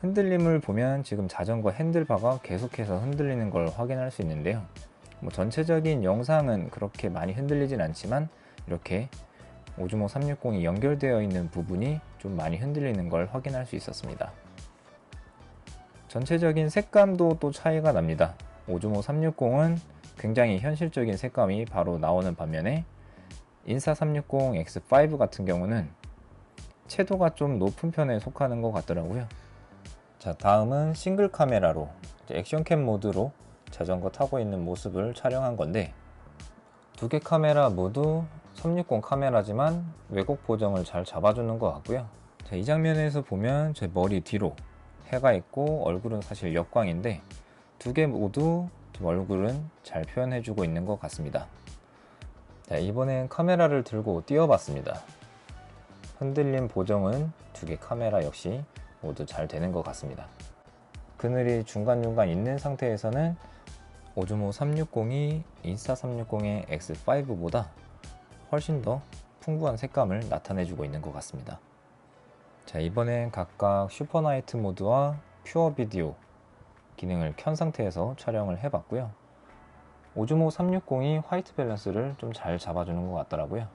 흔들림을 보면 지금 자전거 핸들바가 계속해서 흔들리는 걸 확인할 수 있는데요. 뭐 전체적인 영상은 그렇게 많이 흔들리진 않지만 이렇게 오즈모 360이 연결되어 있는 부분이 좀 많이 흔들리는 걸 확인할 수 있었습니다. 전체적인 색감도 또 차이가 납니다. 오즈모 360은 굉장히 현실적인 색감이 바로 나오는 반면에 인사 360 X5 같은 경우는 채도가 좀 높은 편에 속하는 것 같더라고요. 자, 다음은 싱글 카메라로 액션캠 모드로 자전거 타고 있는 모습을 촬영한 건데 두 개 카메라 모두 360 카메라지만 왜곡 보정을 잘 잡아주는 것 같고요. 자, 이 장면에서 보면 제 머리 뒤로 해가 있고 얼굴은 사실 역광인데 두 개 모두 좀 얼굴은 잘 표현해주고 있는 것 같습니다. 자, 이번엔 카메라를 들고 띄워봤습니다. 흔들림 보정은 두 개 카메라 역시 모두 잘 되는 것 같습니다. 그늘이 중간중간 있는 상태에서는 오즈모 360이 인스타 360의 X5보다 훨씬 더 풍부한 색감을 나타내주고 있는 것 같습니다. 자, 이번엔 각각 슈퍼나이트 모드와 퓨어 비디오 기능을 켠 상태에서 촬영을 해봤고요. 오즈모 360이 화이트 밸런스를 좀 잘 잡아주는 것 같더라고요.